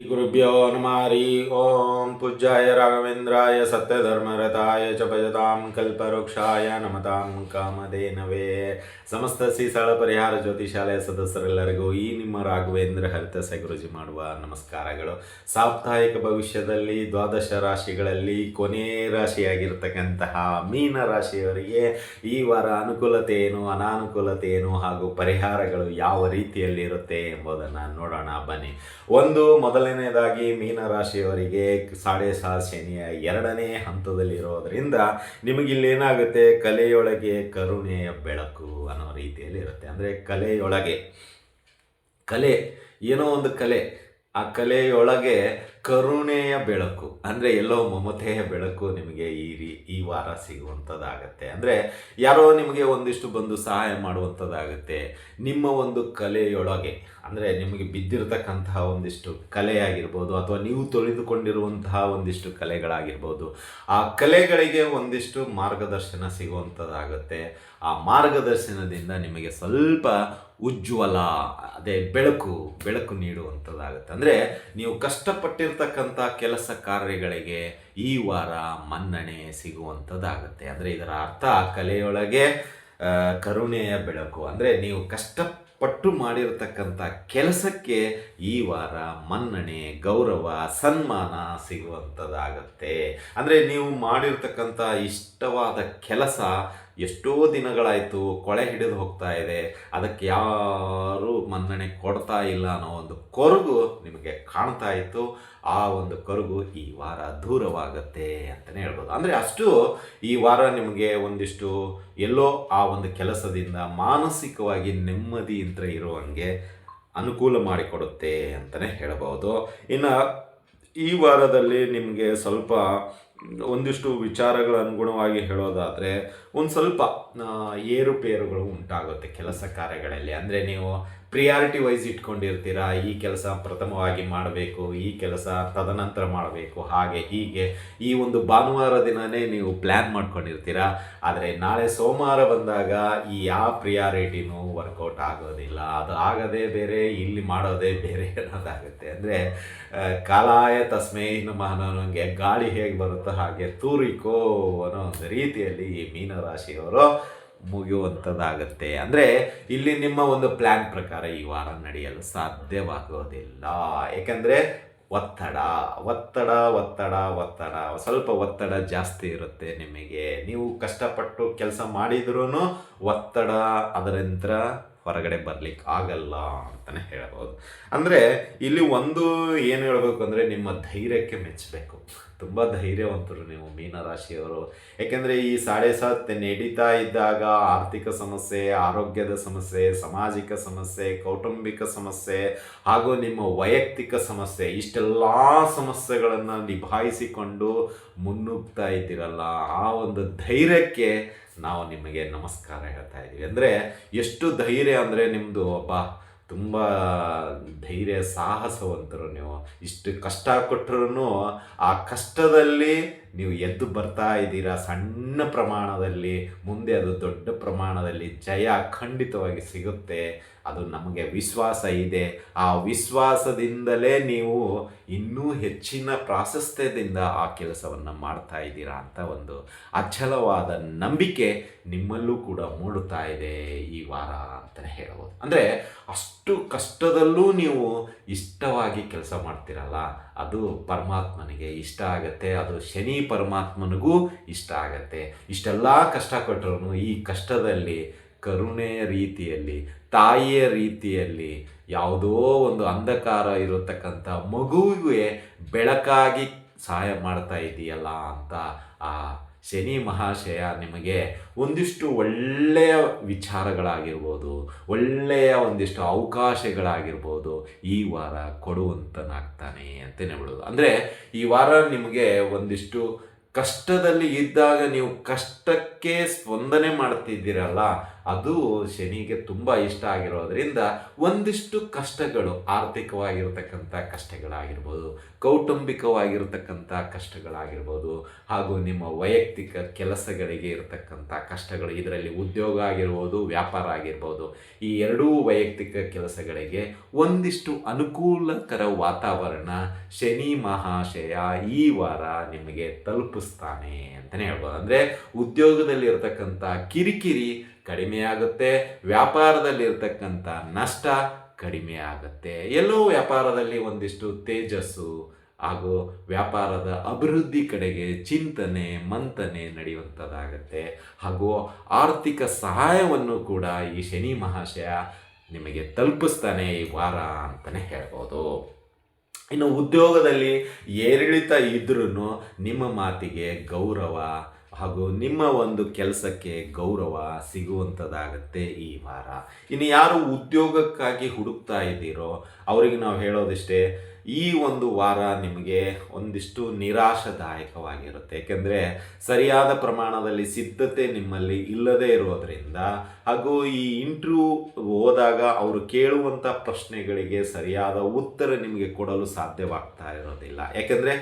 गुरुभ्यो नमः हरि ओम पूज्याय राघवेन्द्राय सत्यधर्मरताय च भजतां कल्पवृक्षाय ನಮತಾಂ ಕಾಮಧೇನವೇ ಸಮಸ್ತ ಸೀಸಳ ಪರಿಹಾರ ಜ್ಯೋತಿಷಾಲಯ ಸದಸ್ಯರೆಲ್ಲರಿಗೂ ಈ ನಿಮ್ಮ ರಾಘವೇಂದ್ರ ಹರಿತಸ ಗುರುಜಿ ಮಾಡುವ ನಮಸ್ಕಾರಗಳು ಸಾಪ್ತಾಹಿಕ ಭವಿಷ್ಯದಲ್ಲಿ ದ್ವಾದಶ ರಾಶಿಗಳಲ್ಲಿ ಕೊನೆ ರಾಶಿಯಾಗಿರ್ತಕ್ಕಂತಹ ಮೀನ ರಾಶಿಯವರಿಗೆ ಈ ವಾರ ಅನುಕೂಲತೆ ಏನು ಅನಾನುಕೂಲತೆ ಏನು ಹಾಗೂ ಪರಿಹಾರಗಳು ಯಾವ ರೀತಿಯಲ್ಲಿ ಇರುತ್ತೆ ಎಂಬುದನ್ನು ನೋಡೋಣ ಬನ್ನಿ ಒಂದು ಮೊದಲನೇದಾಗಿ ಮೀನ ರಾಶಿಯವರಿಗೆ ಸಾಡೆ ಸಾ ಶನಿಯ ಎರಡನೇ ಹಂತದಲ್ಲಿರೋದ್ರಿಂದ ನಿಮಗಿಲ್ಲೇನಾಗುತ್ತೆ? ಕಲೆಯೊಳಗೆ ಕರುಣೆಯ ಬೆಳಕು ಅನ್ನೋ ರೀತಿಯಲ್ಲಿ ಇರುತ್ತೆ ಅಂದರೆ ಕಲೆಯೊಳಗೆ ಕಲೆ, ಏನೋ ಒಂದು ಕಲೆ. ಆ ಕಲೆಯೊಳಗೆ ಕರುಣೆಯ ಬೆಳಕು, ಅಂದರೆ ಎಲ್ಲೋ ಮಮತೆಯ ಬೆಳಕು ನಿಮಗೆ ಈ ರೀ, ಈ ವಾರ ಸಿಗುವಂಥದ್ದಾಗತ್ತೆ. ಅಂದರೆ ಯಾರೋ ನಿಮಗೆ ಒಂದಿಷ್ಟು ಬಂದು ಸಹಾಯ ಮಾಡುವಂಥದ್ದಾಗತ್ತೆ. ನಿಮ್ಮ ಒಂದು ಕಲೆಯೊಳಗೆ, ಅಂದರೆ ನಿಮಗೆ ಬಿದ್ದಿರತಕ್ಕಂತಹ ಒಂದಿಷ್ಟು ಕಲೆಯಾಗಿರ್ಬೋದು, ಅಥವಾ ನೀವು ತೊಳೆದುಕೊಂಡಿರುವಂತಹ ಒಂದಿಷ್ಟು ಕಲೆಗಳಾಗಿರ್ಬೋದು, ಆ ಕಲೆಗಳಿಗೆ ಒಂದಿಷ್ಟು ಮಾರ್ಗದರ್ಶನ ಸಿಗುವಂಥದ್ದಾಗುತ್ತೆ. ಆ ಮಾರ್ಗದರ್ಶನದಿಂದ ನಿಮಗೆ ಸ್ವಲ್ಪ ಉಜ್ವಲ, ಅದೇ ಬೆಳಕು ಬೆಳಕು ನೀಡುವಂಥದ್ದಾಗುತ್ತೆ. ಅಂದರೆ ನೀವು ಕಷ್ಟಪಟ್ಟಿರ್ತಕ್ಕಂಥ ಕೆಲಸ ಕಾರ್ಯಗಳಿಗೆ ಈ ವಾರ ಮನ್ನಣೆ ಸಿಗುವಂಥದ್ದಾಗುತ್ತೆ. ಅಂದರೆ ಇದರ ಅರ್ಥ ಕಲೆಯೊಳಗೆ ಕರುಣೆಯ ಬೆಳಕು. ಅಂದರೆ ನೀವು ಕಷ್ಟಪಟ್ಟು ಮಾಡಿರತಕ್ಕಂಥ ಕೆಲಸಕ್ಕೆ ಈ ವಾರ ಮನ್ನಣೆ, ಗೌರವ, ಸನ್ಮಾನ ಸಿಗುವಂಥದ್ದಾಗತ್ತೆ. ಅಂದರೆ ನೀವು ಮಾಡಿರ್ತಕ್ಕಂಥ ಇಷ್ಟವಾದ ಕೆಲಸ ಎಷ್ಟೋ ದಿನಗಳಾಯಿತು ಕೊಳೆ ಹಿಡಿದು ಹೋಗ್ತಾ ಇದೆ. ಅದಕ್ಕೆ ಯಾರೂ ಮನ್ನಣೆ ಕೊಡ್ತಾ ಇಲ್ಲ ಅನ್ನೋ ಒಂದು ಕೊರಗು ನಿಮಗೆ ಕಾಣ್ತಾ ಇತ್ತು. ಆ ಒಂದು ಕೊರಗು ಈ ವಾರ ದೂರವಾಗುತ್ತೆ ಅಂತಲೇ ಹೇಳ್ಬೋದು. ಅಂದರೆ ಅಷ್ಟು ಈ ವಾರ ನಿಮಗೆ ಒಂದಿಷ್ಟು ಎಲ್ಲೋ ಆ ಒಂದು ಕೆಲಸದಿಂದ ಮಾನಸಿಕವಾಗಿ ನೆಮ್ಮದಿ ನೆಮ್ಮದಿಯಿಂದ ಇರುವಂಗೆ ಅನುಕೂಲ ಮಾಡಿಕೊಡುತ್ತೆ ಅಂತಲೇ ಹೇಳಬಹುದು ಇನ್ನು ಈ ವಾರದಲ್ಲಿ ನಿಮಗೆ ಸ್ವಲ್ಪ ಒಂದಿಷ್ಟು ವಿಚಾರಗಳ ಅನುಗುಣವಾಗಿ ಹೇಳೋದಾದರೆ, ಒಂದು ಸ್ವಲ್ಪ ಏರುಪೇರುಗಳು ಉಂಟಾಗುತ್ತೆ ಕೆಲಸ ಕಾರ್ಯಗಳಲ್ಲಿ. ಅಂದರೆ ನೀವು ಪ್ರಿಯಾರಿಟಿ ವೈಸ್ ಇಟ್ಕೊಂಡಿರ್ತೀರಾ? ಈ ಕೆಲಸ ಪ್ರಥಮವಾಗಿ ಮಾಡಬೇಕು, ಈ ಕೆಲಸ ತದನಂತರ ಮಾಡಬೇಕು, ಹಾಗೆ ಹೀಗೆ. ಈ ಒಂದು ಭಾನುವಾರ ದಿನವೇ ನೀವು ಪ್ಲ್ಯಾನ್ ಮಾಡ್ಕೊಂಡಿರ್ತೀರಾ? ಆದರೆ ನಾಳೆ ಸೋಮವಾರ ಬಂದಾಗ ಈ ಯಾವ ಪ್ರಿಯಾರಿಟಿನೂ ವರ್ಕೌಟ್ ಆಗೋದಿಲ್ಲ. ಅದು ಆಗೋದೇ ಬೇರೆ, ಇಲ್ಲಿ ಮಾಡೋದೇ ಬೇರೆ ಅನ್ನೋದಾಗುತ್ತೆ. ಅಂದರೆ ಕಾಲಾಯ ತಸ್ಮೈ ನಮ್ಮ ನನಗೆ ಗಾಳಿ ಹೇಗೆ ಬರುತ್ತೋ ಹಾಗೆ ತೂರಿಕೋ ಅನ್ನೋ ಒಂದು ರೀತಿಯಲ್ಲಿ ಈ ಮೀನರಾಶಿಯವರು ಮುಗಿಯುವಂಥದ್ದಾಗತ್ತೆ ಅಂದರೆ ಇಲ್ಲಿ ನಿಮ್ಮ ಒಂದು ಪ್ಲ್ಯಾನ್ ಪ್ರಕಾರ ಈ ವಾರ ನಡೆಯಲು ಸಾಧ್ಯವಾಗೋದಿಲ್ಲ. ಏಕೆಂದರೆ ಒತ್ತಡ ಒತ್ತಡ ಒತ್ತಡ ಒತ್ತಡ, ಸ್ವಲ್ಪ ಒತ್ತಡ ಜಾಸ್ತಿ ಇರುತ್ತೆ ನಿಮಗೆ. ನೀವು ಕಷ್ಟಪಟ್ಟು ಕೆಲಸ ಮಾಡಿದ್ರೂ ಒತ್ತಡ ಅದರಿಂದ ಹೊರಗಡೆ ಬರ್ಲಿಕ್ಕೆ ಆಗಲ್ಲ ಅಂತಲೇ ಹೇಳ್ಬೋದು. ಅಂದರೆ ಇಲ್ಲಿ ಒಂದು ಏನು ಹೇಳಬೇಕು ಅಂದರೆ ನಿಮ್ಮ ಧೈರ್ಯಕ್ಕೆ ಮೆಚ್ಚಬೇಕು ತುಂಬ ಧೈರ್ಯವಂತರು ನೀವು ಮೀನರಾಶಿಯವರು. ಯಾಕೆಂದರೆ ಈ ಸಾಡೆ ಸಾತ್ ನಡೀತಾ ಇದ್ದಾಗ ಆರ್ಥಿಕ ಸಮಸ್ಯೆ, ಆರೋಗ್ಯದ ಸಮಸ್ಯೆ, ಸಾಮಾಜಿಕ ಸಮಸ್ಯೆ, ಕೌಟುಂಬಿಕ ಸಮಸ್ಯೆ, ಹಾಗೂ ನಿಮ್ಮ ವೈಯಕ್ತಿಕ ಸಮಸ್ಯೆ, ಇಷ್ಟೆಲ್ಲ ಸಮಸ್ಯೆಗಳನ್ನು ನಿಭಾಯಿಸಿಕೊಂಡು ಮುನ್ನುಗ್ತಾ ಇದ್ದೀರಲ್ಲ. ಆ ಒಂದು ಧೈರ್ಯಕ್ಕೆ ನಾವು ನಿಮಗೆ ನಮಸ್ಕಾರ ಹೇಳ್ತಾ ಇದ್ದೀವಿ. ಅಂದರೆ ಎಷ್ಟು ಧೈರ್ಯ ಅಂದರೆ ನಿಮ್ಮದು ಒಬ್ಬ ತುಂಬ ಧೈರ್ಯ, ಸಾಹಸವಂತರು ನೀವು. ಇಷ್ಟು ಕಷ್ಟ ಕೊಟ್ಟರು ಆ ಕಷ್ಟದಲ್ಲಿ ನೀವು ಎದ್ದು ಬರ್ತಾ ಇದ್ದೀರಾ ಸಣ್ಣ ಪ್ರಮಾಣದಲ್ಲಿ, ಮುಂದೆ ಅದು ದೊಡ್ಡ ಪ್ರಮಾಣದಲ್ಲಿ ಜಯ ಖಂಡಿತವಾಗಿ ಸಿಗುತ್ತೆ. ಅದು ನಮಗೆ ವಿಶ್ವಾಸ ಇದೆ. ಆ ವಿಶ್ವಾಸದಿಂದಲೇ ನೀವು ಇನ್ನೂ ಹೆಚ್ಚಿನ ಪ್ರಾಶಸ್ತ್ಯದಿಂದ ಆ ಕೆಲಸವನ್ನು ಮಾಡ್ತಾ ಇದ್ದೀರಾ ಅಂತ ಒಂದು ಅಚಲವಾದ ನಂಬಿಕೆ ನಿಮ್ಮಲ್ಲೂ ಕೂಡ ಮೂಡುತ್ತಾ ಇದೆ ಈ ವಾರ ಅಂತಲೇ ಹೇಳ್ಬೋದು. ಅಂದರೆ ಅಷ್ಟು ಕಷ್ಟದಲ್ಲೂ ನೀವು ಇಷ್ಟವಾಗಿ ಕೆಲಸ ಮಾಡ್ತೀರಲ್ಲ. ಅದು ಪರಮಾತ್ಮನಿಗೆ ಇಷ್ಟ ಆಗತ್ತೆ, ಅದು ಶನಿ ಪರಮಾತ್ಮನಿಗೂ ಇಷ್ಟ ಆಗತ್ತೆ. ಇಷ್ಟೆಲ್ಲ ಕಷ್ಟ ಕೊಟ್ಟರು ಈ ಕಷ್ಟದಲ್ಲಿ ಕರುಣೆಯ ರೀತಿಯಲ್ಲಿ, ತಾಯಿಯ ರೀತಿಯಲ್ಲಿ ಯಾವುದೋ ಒಂದು ಅಂಧಕಾರ ಇರತಕ್ಕಂಥ ಮಗುವಿಗೆ ಬೆಳಕಾಗಿ ಸಹಾಯ ಮಾಡ್ತಾ ಇದೆಯಲ್ಲ ಅಂತ ಆ ಶನಿ ಮಹಾಶಯ ನಿಮಗೆ ಒಂದಿಷ್ಟು ಒಳ್ಳೆಯ ವಿಚಾರಗಳಾಗಿರ್ಬೋದು, ಒಳ್ಳೆಯ ಒಂದಿಷ್ಟು ಅವಕಾಶಗಳಾಗಿರ್ಬೋದು ಈ ವಾರ ಕೊಡುವಂತನಾಗ್ತಾನೆ ಅಂತಲೇ ಹೇಳೋದು ಅಂದರೆ ಈ ವಾರ ನಿಮಗೆ ಒಂದಿಷ್ಟು ಕಷ್ಟದಲ್ಲಿ ಇದ್ದಾಗ ನೀವು ಕಷ್ಟಕ್ಕೆ ಸ್ಪಂದನೆ ಮಾಡ್ತಿದ್ದೀರಲ್ಲ ಅದು ಶನಿಗೆ ತುಂಬ ಇಷ್ಟ ಆಗಿರೋದ್ರಿಂದ ಒಂದಿಷ್ಟು ಕಷ್ಟಗಳು, ಆರ್ಥಿಕವಾಗಿರತಕ್ಕಂಥ ಕಷ್ಟಗಳಾಗಿರ್ಬೋದು, ಕೌಟುಂಬಿಕವಾಗಿರ್ತಕ್ಕಂಥ ಕಷ್ಟಗಳಾಗಿರ್ಬೋದು, ಹಾಗೂ ನಿಮ್ಮ ವೈಯಕ್ತಿಕ ಕೆಲಸಗಳಿಗೆ ಇರತಕ್ಕಂಥ ಕಷ್ಟಗಳು, ಇದರಲ್ಲಿ ಉದ್ಯೋಗ ಆಗಿರ್ಬೋದು, ವ್ಯಾಪಾರ ಆಗಿರ್ಬೋದು, ಈ ಎರಡೂ ವೈಯಕ್ತಿಕ ಕೆಲಸಗಳಿಗೆ ಒಂದಿಷ್ಟು ಅನುಕೂಲಕರ ವಾತಾವರಣ ಶನಿ ಮಹಾಶಯ ಈ ವಾರ ನಿಮಗೆ ತಲುಪಿಸ್ತಾನೆ ಅಂತಲೇ ಹೇಳ್ಬೋದು. ಅಂದರೆ ಉದ್ಯೋಗದಲ್ಲಿ ಇರತಕ್ಕಂಥ ಕಿರಿಕಿರಿ ಕಡಿಮೆ ಆಗುತ್ತೆ. ವ್ಯಾಪಾರದಲ್ಲಿ ಇರತಕ್ಕಂಥ ನಷ್ಟ ಕಡಿಮೆ ಆಗುತ್ತೆ. ಎಲ್ಲೋ ವ್ಯಾಪಾರದಲ್ಲಿ ಒಂದಿಷ್ಟು ತೇಜಸ್ಸು ಹಾಗೂ ವ್ಯಾಪಾರದ ಅಭಿವೃದ್ಧಿ ಕಡೆಗೆ ಚಿಂತನೆ, ಮಂಥನೆ ನಡೆಯುವಂಥದ್ದಾಗುತ್ತೆ. ಹಾಗೂ ಆರ್ಥಿಕ ಸಹಾಯವನ್ನು ಕೂಡ ಈ ಶನಿ ಮಹಾಶಯ ನಿಮಗೆ ತಲುಪಿಸ್ತಾನೆ ಈ ವಾರ ಅಂತಲೇ ಹೇಳ್ಬೋದು. ಇನ್ನು ಉದ್ಯೋಗದಲ್ಲಿ ಏರಿಳಿತ ಇದ್ರೂ ನಿಮ್ಮ ಮಾತಿಗೆ ಗೌರವ ಹಾಗೂ ನಿಮ್ಮ ಒಂದು ಕೆಲಸಕ್ಕೆ ಗೌರವ ಸಿಗುವಂಥದ್ದಾಗತ್ತೆ ಈ ವಾರ. ಇನ್ನು ಯಾರು ಉದ್ಯೋಗಕ್ಕಾಗಿ ಹುಡುಕ್ತಾ ಇದ್ದೀರೋ, ಅವರಿಗೆ ನಾವು ಹೇಳೋದಿಷ್ಟೇ ಈ ಒಂದು ವಾರ ನಿಮಗೆ ಒಂದಿಷ್ಟು ನಿರಾಶಾದಾಯಕವಾಗಿರುತ್ತೆ. ಏಕೆಂದರೆ ಸರಿಯಾದ ಪ್ರಮಾಣದಲ್ಲಿ ಸಿದ್ಧತೆ ನಿಮ್ಮಲ್ಲಿ ಇಲ್ಲದೇ ಇರೋದರಿಂದ ಹಾಗೂ ಈ ಇಂಟ್ರ್ಯೂ ಹೋದಾಗ ಅವರು ಕೇಳುವಂಥ ಪ್ರಶ್ನೆಗಳಿಗೆ ಸರಿಯಾದ ಉತ್ತರ ನಿಮಗೆ ಕೊಡಲು ಸಾಧ್ಯವಾಗ್ತಾ ಇರೋದಿಲ್ಲ. ಯಾಕೆಂದರೆ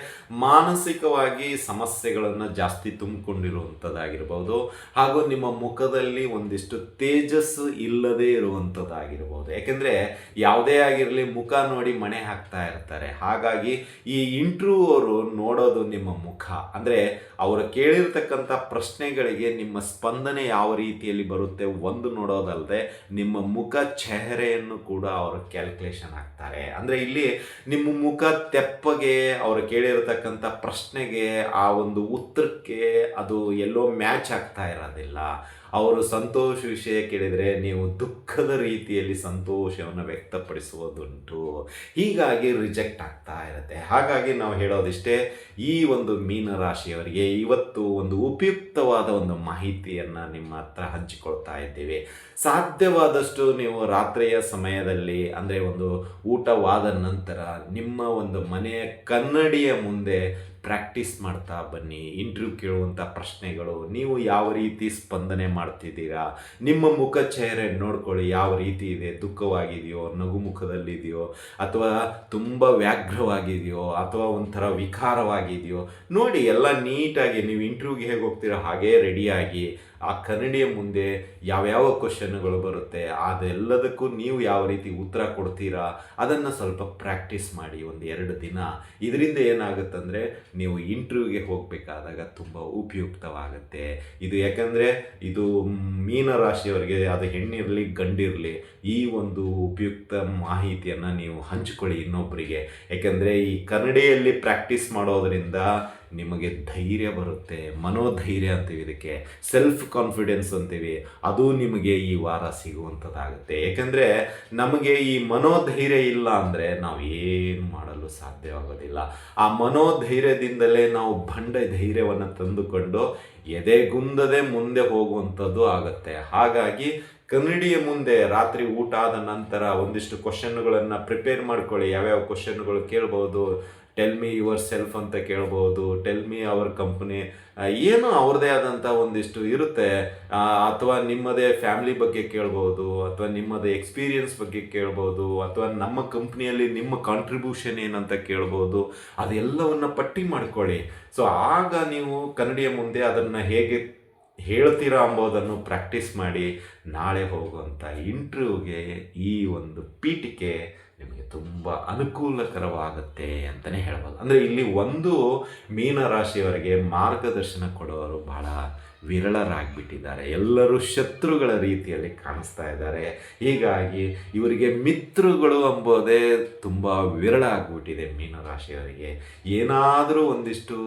ಮಾನಸಿಕವಾಗಿ ಸಮಸ್ಯೆಗಳನ್ನು ಜಾಸ್ತಿ ತುಂಬಿಕೊಂಡಿರುವಂಥದ್ದಾಗಿರ್ಬೋದು ಹಾಗೂ ನಿಮ್ಮ ಮುಖದಲ್ಲಿ ಒಂದಿಷ್ಟು ತೇಜಸ್ಸು ಇಲ್ಲದೇ ಇರುವಂಥದ್ದಾಗಿರ್ಬೋದು ಯಾಕೆಂದರೆ ಯಾವುದೇ ಆಗಿರಲಿ ಮುಖ ನೋಡಿ ಮಣೆ ಹಾಕ್ತಾ ಇರ್ತಾರೆ. ಹಾಗಾಗಿ ಈ ಇಂಟ್ರೂ ಅವರು ನೋಡೋದು ನಿಮ್ಮ ಮುಖ. ಅಂದರೆ ಅವರು ಕೇಳಿರ್ತಕ್ಕಂಥ ಪ್ರಶ್ನೆಗಳಿಗೆ ನಿಮ್ಮ ಸ್ಪಂದನೆ ಯಾವ ರೀತಿಯಲ್ಲಿ ಬರುತ್ತೆ ಒಂದು ನೋಡೋದಲ್ಲದೆ ನಿಮ್ಮ ಮುಖ ಚೆಹರೆಯನ್ನು ಕೂಡ ಅವರು ಕ್ಯಾಲ್ಕುಲೇಷನ್ ಆಗ್ತಾರೆ ಅಂದರೆ ಇಲ್ಲಿ ನಿಮ್ಮ ಮುಖ ತೆಪ್ಪಗೆ ಅವರು ಕೇಳಿರ್ತಕ್ಕಂಥ ಪ್ರಶ್ನೆಗೆ ಆ ಒಂದು ಉತ್ತರಕ್ಕೆ ಅದು ಎಲ್ಲೋ ಮ್ಯಾಚ್ ಆಗ್ತಾ ಇರೋದಿಲ್ಲ. ಅವರು ಸಂತೋಷ ವಿಷಯ ಕೇಳಿದರೆ ನೀವು ದುಃಖದ ರೀತಿಯಲ್ಲಿ ಸಂತೋಷವನ್ನು ವ್ಯಕ್ತಪಡಿಸುವುದುಂಟು. ಹೀಗಾಗಿ ರಿಜೆಕ್ಟ್ ಆಗ್ತಾ ಇರುತ್ತೆ. ಹಾಗಾಗಿ ನಾವು ಹೇಳೋದಿಷ್ಟೇ, ಈ ಒಂದು ಮೀನರಾಶಿಯವರಿಗೆ ಇವತ್ತು ಒಂದು ಉಪಯುಕ್ತವಾದ ಒಂದು ಮಾಹಿತಿಯನ್ನು ನಿಮ್ಮ ಹತ್ರ ಹಂಚಿಕೊಳ್ತಾ ಇದ್ದೀವಿ. ಸಾಧ್ಯವಾದಷ್ಟು ನೀವು ರಾತ್ರಿಯ ಸಮಯದಲ್ಲಿ, ಅಂದರೆ ಒಂದು ಊಟವಾದ ನಂತರ ನಿಮ್ಮ ಒಂದು ಮನೆಯ ಕನ್ನಡಿಯ ಮುಂದೆ ಪ್ರಾಕ್ಟೀಸ್ ಮಾಡ್ತಾ ಬನ್ನಿ ಇಂಟರ್ವ್ಯೂ ಕೇಳುವಂಥ ಪ್ರಶ್ನೆಗಳು, ನೀವು ಯಾವ ರೀತಿ ಸ್ಪಂದನೆ ಮಾಡ್ತಿದ್ದೀರಾ? ನಿಮ್ಮ ಮುಖ ಚಹರೆ ನೋಡ್ಕೊಳ್ಳಿ, ಯಾವ ರೀತಿ ಇದೆ? ದುಃಖವಾಗಿದೆಯೋ ನಗು ಮುಖದಲ್ಲಿದೆಯೋ ಅಥವಾ ತುಂಬ ವ್ಯಾಘ್ರವಾಗಿದೆಯೋ, ಅಥವಾ ಒಂಥರ ವಿಕಾರವಾಗಿದೆಯೋ, ನೋಡಿ ಎಲ್ಲ ನೀಟಾಗಿ, ನೀವು ಇಂಟರ್ವ್ಯೂಗೆ ಹೇಗೆ ಹೋಗ್ತೀರೋ, ಹಾಗೇ ರೆಡಿಯಾಗಿ ಆ ಕನ್ನಡಿಯ ಮುಂದೆ ಯಾವ್ಯಾವ ಕ್ವಶನ್ಗಳು ಬರುತ್ತೆ, ಅದೆಲ್ಲದಕ್ಕೂ ನೀವು ಯಾವ ರೀತಿ ಉತ್ತರ ಕೊಡ್ತೀರಾ, ಅದನ್ನು ಸ್ವಲ್ಪ ಪ್ರಾಕ್ಟೀಸ್ ಮಾಡಿ ಒಂದು ಎರಡು ದಿನ. ಇದರಿಂದ ಏನಾಗುತ್ತಂದರೆ ನೀವು ಇಂಟರ್ವ್ಯೂಗೆ ಹೋಗಬೇಕಾದಾಗ ತುಂಬ ಉಪಯುಕ್ತವಾಗುತ್ತೆ. ಇದು ಯಾಕಂದರೆ ಇದು ಮೀನ ರಾಶಿಯವರಿಗೆ ಅದು ಹೆಣ್ಣಿರಲಿ ಗಂಡಿರಲಿ ಈ ಒಂದು ಉಪಯುಕ್ತ ಮಾಹಿತಿಯನ್ನು ನೀವು ಹಂಚಿಕೊಳ್ಳಿ ಇನ್ನೊಬ್ಬರಿಗೆ ಯಾಕೆಂದರೆ ಈ ಕನ್ನಡಿಯಲ್ಲಿ ಪ್ರಾಕ್ಟೀಸ್ ಮಾಡೋದರಿಂದ ನಿಮಗೆ ಧೈರ್ಯ ಬರುತ್ತೆ, ಮನೋಧೈರ್ಯ ಅಂತೀವಿ ಇದಕ್ಕೆ ಸೆಲ್ಫ್ ಕಾನ್ಫಿಡೆನ್ಸ್ ಅಂತೀವಿ, ಅದು ನಿಮಗೆ ಈ ವಾರ ಸಿಗುವಂಥದ್ದಾಗುತ್ತೆ. ಏಕೆಂದರೆ ನಮಗೆ ಈ ಮನೋಧೈರ್ಯ ಇಲ್ಲ ಅಂದರೆ ನಾವು ಏನು ಮಾಡಲು ಸಾಧ್ಯವಾಗೋದಿಲ್ಲ. ಆ ಮನೋಧೈರ್ಯದಿಂದಲೇ ನಾವು ಬಂಡ ಧೈರ್ಯವನ್ನು ತಂದುಕೊಂಡು ಎದೆಗುಂದದೆ ಮುಂದೆ ಹೋಗುವಂಥದ್ದು ಆಗುತ್ತೆ. ಹಾಗಾಗಿ ಕನ್ನಡಿಯ ಮುಂದೆ ರಾತ್ರಿ ಊಟ ಆದ ನಂತರ ಒಂದಿಷ್ಟು ಕ್ವಶನ್ಗಳನ್ನು ಪ್ರಿಪೇರ್ ಮಾಡ್ಕೊಳ್ಳಿ. ಯಾವ್ಯಾವ ಕ್ವಶನ್ಗಳು ಕೇಳ್ಬೋದು ಟೆಲ್ ಮಿ ಯುವರ್ ಸೆಲ್ಫ್ ಅಂತ ಕೇಳ್ಬೋದು. ಟೆಲ್ ಮಿ ಅವರ್ ಕಂಪ್ನಿ ಏನು ಅವ್ರದ್ದೇ ಆದಂಥ ಒಂದಿಷ್ಟು ಇರುತ್ತೆ. ಅಥವಾ ನಿಮ್ಮದೇ ಫ್ಯಾಮಿಲಿ ಬಗ್ಗೆ ಕೇಳ್ಬೋದು, ಅಥವಾ ನಿಮ್ಮದೇ ಎಕ್ಸ್ಪೀರಿಯನ್ಸ್ ಬಗ್ಗೆ ಕೇಳ್ಬೋದು, ಅಥವಾ ನಮ್ಮ ಕಂಪ್ನಿಯಲ್ಲಿ ನಿಮ್ಮ ಕಾಂಟ್ರಿಬ್ಯೂಷನ್ ಏನಂತ ಕೇಳ್ಬೋದು, ಅದೆಲ್ಲವನ್ನು ಪಟ್ಟಿ ಮಾಡ್ಕೊಳ್ಳಿ. ಸೊ ಆಗ ನೀವು ಕನ್ನಡಿಯ ಮುಂದೆ ಅದನ್ನು ಹೇಗೆ ಹೇಳ್ತೀರಾ ಅಂಬೋದನ್ನು ಪ್ರಾಕ್ಟೀಸ್ ಮಾಡಿ ನಾಳೆ ಹೋಗುವಂಥ ಇಂಟರ್ವ್ಯೂಗೆ ಈ ಒಂದು ಪೀಠಿಕೆ ನಿಮಗೆ ತುಂಬ ಅನುಕೂಲಕರವಾಗುತ್ತೆ ಅಂತಲೇ ಹೇಳ್ಬೋದು. ಅಂದರೆ ಇಲ್ಲಿ ಒಂದು ಮೀನರಾಶಿಯವರಿಗೆ ಮಾರ್ಗದರ್ಶನ ಕೊಡೋರು ಬಹಳ ವಿರಳರಾಗಿಬಿಟ್ಟಿದ್ದಾರೆ. ಎಲ್ಲರೂ ಶತ್ರುಗಳ ರೀತಿಯಲ್ಲಿ ಕಾಣಿಸ್ತಾ ಇದ್ದಾರೆ. ಹೀಗಾಗಿ ಇವರಿಗೆ ಮಿತ್ರಗಳು ಎಂಬುದೇ ತುಂಬ ವಿರಳ ಆಗಿಬಿಟ್ಟಿದೆ ಮೀನರಾಶಿಯವರಿಗೆ ಏನಾದರೂ ಒಂದಿಷ್ಟು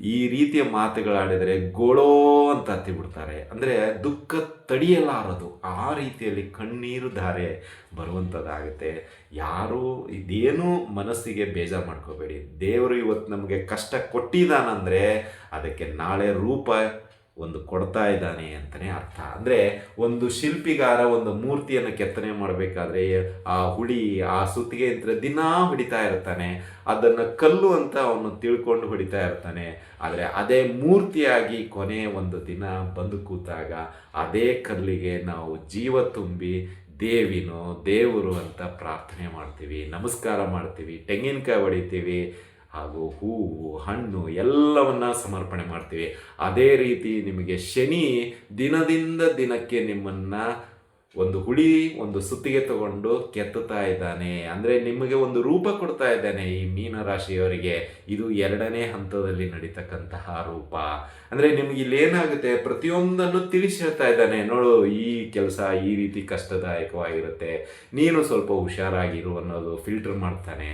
ಈ ರೀತಿಯ ಮಾತುಗಳಾಡಿದರೆ ಗೋಳೋ ಅಂತ ಹತ್ತಿಬಿಡ್ತಾರೆ. ಅಂದರೆ ದುಃಖ ತಡೆಯಲಾರದು. ಆ ರೀತಿಯಲ್ಲಿ ಕಣ್ಣೀರು ಧಾರೆ ಬರುವಂಥದ್ದಾಗುತ್ತೆ. ಯಾರೂ ಇದೇನು ಮನಸ್ಸಿಗೆ ಬೇಜಾರು ಮಾಡ್ಕೋಬೇಡಿ. ದೇವರು ಇವತ್ತು ನಮಗೆ ಕಷ್ಟ ಕೊಟ್ಟಿದ್ದಾನಂದರೆ ಅದಕ್ಕೆ ನಾಳೆ ರೂಪ ಒಂದು ಕೊಡ್ತಾ ಇದ್ದಾನೆ ಅಂತಲೇ ಅರ್ಥ. ಅಂದರೆ ಒಂದು ಶಿಲ್ಪಿಗಾರ ಒಂದು ಮೂರ್ತಿಯನ್ನು ಕೆತ್ತನೆ ಮಾಡಬೇಕಾದ್ರೆ ಆ ಹುಳಿ, ಆ ಸುತ್ತಿಗೆ ಯಂತ್ರ ದಿನಾ ಹೊಡಿತಾ ಇರ್ತಾನೆ. ಅದನ್ನು ಕಲ್ಲು ಅಂತ ಅವನು ತಿಳ್ಕೊಂಡು ಹೊಡಿತಾ ಇರ್ತಾನೆ. ಆದರೆ ಅದೇ ಮೂರ್ತಿಯಾಗಿ ಕೊನೆ ಒಂದು ದಿನ ಬಂದು ಕೂತಾಗ ಅದೇ ಕಲ್ಲಿಗೆ ನಾವು ಜೀವ ತುಂಬಿ ದೇವಿನೋ, ದೇವರು ಅಂತ ಪ್ರಾರ್ಥನೆ ಮಾಡ್ತೀವಿ, ನಮಸ್ಕಾರ ಮಾಡ್ತೀವಿ, ತೆಂಗಿನಕಾಯಿ ಹೊಡಿತೀವಿ ಹಾಗೂ ಹೂವು ಹಣ್ಣು ಎಲ್ಲವನ್ನ ಸಮರ್ಪಣೆ ಮಾಡ್ತೀವಿ. ಅದೇ ರೀತಿ ನಿಮಗೆ ಶನಿ ದಿನದಿಂದ ದಿನಕ್ಕೆ ನಿಮ್ಮನ್ನು ಒಂದು ಹುಳಿ ಒಂದು ಸುತ್ತಿಗೆ ತಗೊಂಡು ಕೆತ್ತುತ್ತಾ ಇದ್ದಾನೆ. ಅಂದರೆ ನಿಮಗೆ ಒಂದು ರೂಪ ಕೊಡ್ತಾ ಇದ್ದಾನೆ ಈ ಮೀನರಾಶಿಯವರಿಗೆ. ಇದು ಎರಡನೇ ಹಂತದಲ್ಲಿ ನಡೀತಕ್ಕಂತಹ ರೂಪ. ಅಂದರೆ ನಿಮ್ಗೆ ಇಲ್ಲಿ ಏನಾಗುತ್ತೆ? ಪ್ರತಿಯೊಂದನ್ನು ತಿಳಿಸಿ ಇದ್ದಾನೆ. ನೋಡು, ಈ ಕೆಲಸ ಈ ರೀತಿ ಕಷ್ಟದಾಯಕವಾಗಿರುತ್ತೆ. ನೀನು ಸ್ವಲ್ಪ ಹುಷಾರಾಗಿರು ಅನ್ನೋದು ಫಿಲ್ಟರ್ ಮಾಡ್ತಾನೆ.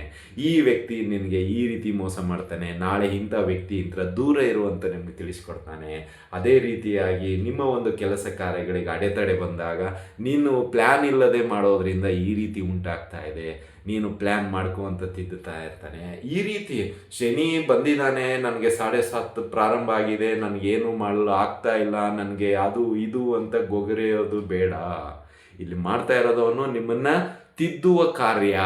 ಈ ವ್ಯಕ್ತಿ ನಿನಗೆ ಈ ರೀತಿ ಮೋಸ ಮಾಡ್ತಾನೆ. ನಾಳೆ ಇಂಥ ವ್ಯಕ್ತಿ ಇಂಥ ದೂರ ಇರುವಂತ ನಿಮ್ಗೆ ತಿಳಿಸ್ಕೊಡ್ತಾನೆ. ಅದೇ ರೀತಿಯಾಗಿ ನಿಮ್ಮ ಒಂದು ಕೆಲಸ ಕಾರ್ಯಗಳಿಗೆ ಅಡೆತಡೆ ಬಂದಾಗ ನೀನು ಪ್ಲ್ಯಾನ್ ಇಲ್ಲದೆ ಮಾಡೋದ್ರಿಂದ ಈ ರೀತಿ ಉಂಟಾಗ್ತಾ ಇದೆ. ನೀನು ಪ್ಲ್ಯಾನ್ ಮಾಡ್ಕೊಂತ ತಿದ್ದುತ್ತಾ ಇರ್ತಾನೆ. ಈ ರೀತಿ ಶನಿ ಬಂದಿದ್ದಾನೆ, ನನಗೆ ಸಾಡೆ ಸಾತ್ ಪ್ರಾರಂಭ ಆಗಿದೆ, ನನಗೇನು ಮಾಡಲು ಆಗ್ತಾ ಇಲ್ಲ, ನನಗೆ ಅದು ಇದು ಅಂತ ಗೊಗರೆಯೋದು ಬೇಡ. ಇಲ್ಲಿ ಮಾಡ್ತಾ ಇರೋದವನು ನಿಮ್ಮನ್ನ ತಿದ್ದುವ ಕಾರ್ಯ.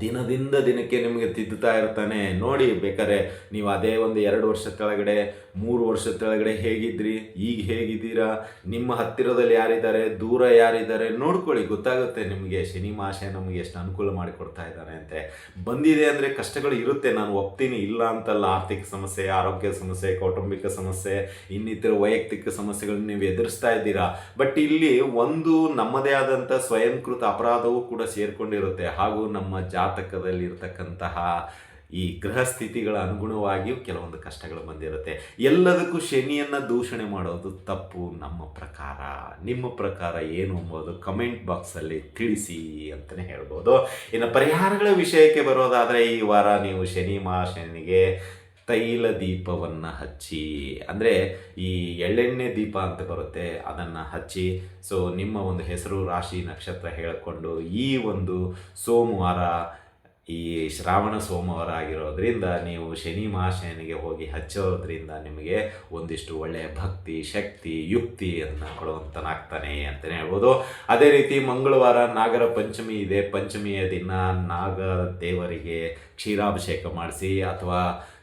ದಿನದಿಂದ ದಿನಕ್ಕೆ ನಿಮಗೆ ತಿದ್ದುತ್ತಾ ಇರ್ತಾನೆ. ನೋಡಿ ಬೇಕಾದ್ರೆ ನೀವು ಅದೇ ಒಂದು ಎರಡು ವರ್ಷ ಕೆಳಗಡೆ ಮೂರು ವರ್ಷದ ಕೆಳಗಡೆ ಹೇಗಿದ್ರಿ? ಈಗ ಹೇಗಿದ್ದೀರಾ? ನಿಮ್ಮ ಹತ್ತಿರದಲ್ಲಿ ಯಾರಿದ್ದಾರೆ? ದೂರ ಯಾರಿದ್ದಾರೆ? ನೋಡ್ಕೊಳ್ಳಿ, ಗೊತ್ತಾಗುತ್ತೆ ನಿಮಗೆ ಶನಿ ಮಾಸೆ ನಮಗೆ ಎಷ್ಟು ಅನುಕೂಲ ಮಾಡಿಕೊಡ್ತಾ ಇದ್ದಾರೆ ಅಂತೆ. ಬಂದಿದೆ ಅಂದರೆ ಕಷ್ಟಗಳು ಇರುತ್ತೆ. ನಾನು ಒಪ್ತೀನಿ. ಇಲ್ಲ ಅಂತಲ್ಲ, ಆರ್ಥಿಕ ಸಮಸ್ಯೆ, ಆರೋಗ್ಯ ಸಮಸ್ಯೆ, ಕೌಟುಂಬಿಕ ಸಮಸ್ಯೆ, ಇನ್ನಿತರ ವೈಯಕ್ತಿಕ ಸಮಸ್ಯೆಗಳನ್ನ ನೀವು ಎದುರಿಸ್ತಾ ಇದ್ದೀರಾ? ಬಟ್ ಇಲ್ಲಿ ಒಂದು ನಮ್ಮದೇ ಆದಂಥ ಸ್ವಯಂಕೃತ ಅಪರಾಧವೂ ಕೂಡ ಸೇರಿಕೊಂಡಿರುತ್ತೆ. ಹಾಗೂ ನಮ್ಮ ಜಾತಕದಲ್ಲಿ ಇರತಕ್ಕಂತಹ ಈ ಗ್ರಹ ಸ್ಥಿತಿಗಳ ಅನುಗುಣವಾಗಿಯೂ ಕೆಲವೊಂದು ಕಷ್ಟಗಳು ಬಂದಿರುತ್ತೆ. ಎಲ್ಲದಕ್ಕೂ ಶನಿಯನ್ನು ದೂಷಣೆ ಮಾಡೋದು ತಪ್ಪು. ನಮ್ಮ ಪ್ರಕಾರ, ನಿಮ್ಮ ಪ್ರಕಾರ ಏನು ಅಂಬೋದು ಕಮೆಂಟ್ ಬಾಕ್ಸಲ್ಲಿ ತಿಳಿಸಿ ಅಂತಲೇ ಹೇಳ್ಬೋದು. ಇನ್ನು ಪರಿಹಾರಗಳ ವಿಷಯಕ್ಕೆ ಬರೋದಾದರೆ ಈ ವಾರ ನೀವು ಶನಿ ಮಹಾಶನಿಗೆ ತೈಲ ದೀಪವನ್ನು ಹಚ್ಚಿ, ಅಂದರೆ ಈ ಎಳ್ಳೆಣ್ಣೆ ದೀಪ ಅಂತ ಬರುತ್ತೆ, ಅದನ್ನು ಹಚ್ಚಿ, ಸೊ ನಿಮ್ಮ ಒಂದು ಹೆಸರು, ರಾಶಿ, ನಕ್ಷತ್ರ ಹೇಳಿಕೊಂಡು ಈ ಒಂದು ಸೋಮವಾರ ಈ ಶ್ರಾವಣ ಸೋಮವಾರ ಆಗಿರೋದ್ರಿಂದ ನೀವು ಶನಿ ಮಹಾಶಯನಿಗೆ ಹೋಗಿ ಹಚ್ಚೋದ್ರಿಂದ ನಿಮಗೆ ಒಂದಿಷ್ಟು ಒಳ್ಳೆಯ ಭಕ್ತಿ, ಶಕ್ತಿ ಯುಕ್ತಿಯನ್ನು ಕೊಡುವಂತನಾಗ್ತಾನೆ ಅಂತಲೇ ಹೇಳ್ಬೋದು. ಅದೇ ರೀತಿ ಮಂಗಳವಾರ ನಾಗರ ಪಂಚಮಿ ಇದೆ. ಪಂಚಮಿಯ ದಿನ ನಾಗ ದೇವರಿಗೆ ಕ್ಷೀರಾಭಿಷೇಕ ಮಾಡಿಸಿ ಅಥವಾ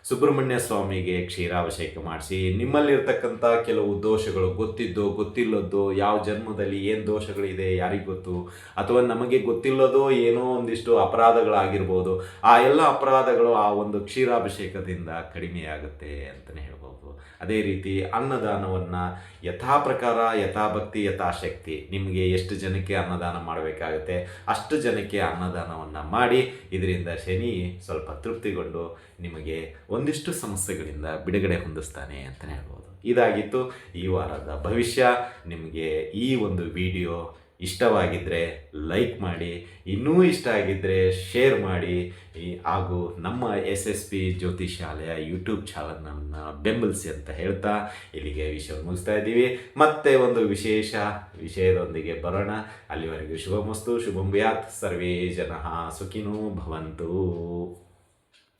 ಸುಬ್ರಹ್ಮಣ್ಯ ಸ್ವಾಮಿಗೆ ಕ್ಷೀರಾಭಿಷೇಕ ಮಾಡಿಸಿ, ನಿಮ್ಮಲ್ಲಿರ್ತಕ್ಕಂಥ ಕೆಲವು ದೋಷಗಳು ಗೊತ್ತಿದ್ದೋ ಗೊತ್ತಿಲ್ಲದೋ ಯಾವ ಜನ್ಮದಲ್ಲಿ ಏನು ದೋಷಗಳಿದೆ, ಯಾರಿಗೆ ಗೊತ್ತು? ಅಥವಾ ನಮಗೆ ಗೊತ್ತಿಲ್ಲದೋ ಏನೋ ಒಂದಿಷ್ಟು ಅಪರಾಧಗಳಾಗಿರ್ಬೋದು, ಆ ಎಲ್ಲ ಅಪರಾಧಗಳು ಆ ಒಂದು ಕ್ಷೀರಾಭಿಷೇಕದಿಂದ ಕಡಿಮೆಯಾಗುತ್ತೆ ಅಂತಲೇ ಹೇಳ್ಬೋದು. ಅದೇ ರೀತಿ ಅನ್ನದಾನವನ್ನು ಯಥಾ ಪ್ರಕಾರ ಯಥಾಭಕ್ತಿ, ಯಥಾಶಕ್ತಿ ನಿಮಗೆ ಎಷ್ಟು ಜನಕ್ಕೆ ಅನ್ನದಾನ ಮಾಡಬೇಕಾಗುತ್ತೆ ಅಷ್ಟು ಜನಕ್ಕೆ ಅನ್ನದಾನವನ್ನು ಮಾಡಿ ಇದರಿಂದ ಶನಿ ಸ್ವಲ್ಪ ತೃಪ್ತಿಗೊಂಡು ನಿಮಗೆ ಒಂದಿಷ್ಟು ಸಮಸ್ಯೆಗಳಿಂದ ಬಿಡುಗಡೆ ಹೊಂದಿಸ್ತಾನೆ ಅಂತಲೇ ಹೇಳ್ಬೋದು. ಇದಾಗಿತ್ತು ಈ ವಾರದ ಭವಿಷ್ಯ. ನಿಮಗೆ ಈ ಒಂದು ವಿಡಿಯೋ ಇಷ್ಟವಾಗಿದ್ದರೆ ಲೈಕ್ ಮಾಡಿ, ಇನ್ನೂ ಇಷ್ಟ ಆಗಿದ್ದರೆ ಶೇರ್ ಮಾಡಿ ಹಾಗೂ ನಮ್ಮ ಎಸ್ ಎಸ್ ಪಿ ಜ್ಯೋತಿಷಾಲಯ ಯೂಟ್ಯೂಬ್ ಚಾನಲನ್ನು ಬೆಂಬಲಿಸಿ ಅಂತ ಹೇಳ್ತಾ ಇಲ್ಲಿಗೆ ವಿಷಯ ಮುಗಿಸ್ತಾ ಇದ್ದೀವಿ. ಮತ್ತೆ ಒಂದು ವಿಶೇಷ ವಿಷಯದೊಂದಿಗೆ ಬರೋಣ. ಅಲ್ಲಿವರೆಗೂ ಶುಭಮಸ್ತು, ಶುಭಂ ವ್ಯಾತ್ ಸರ್ವೇ ಜನ ಸುಖಿನೋ ಭವಂತು.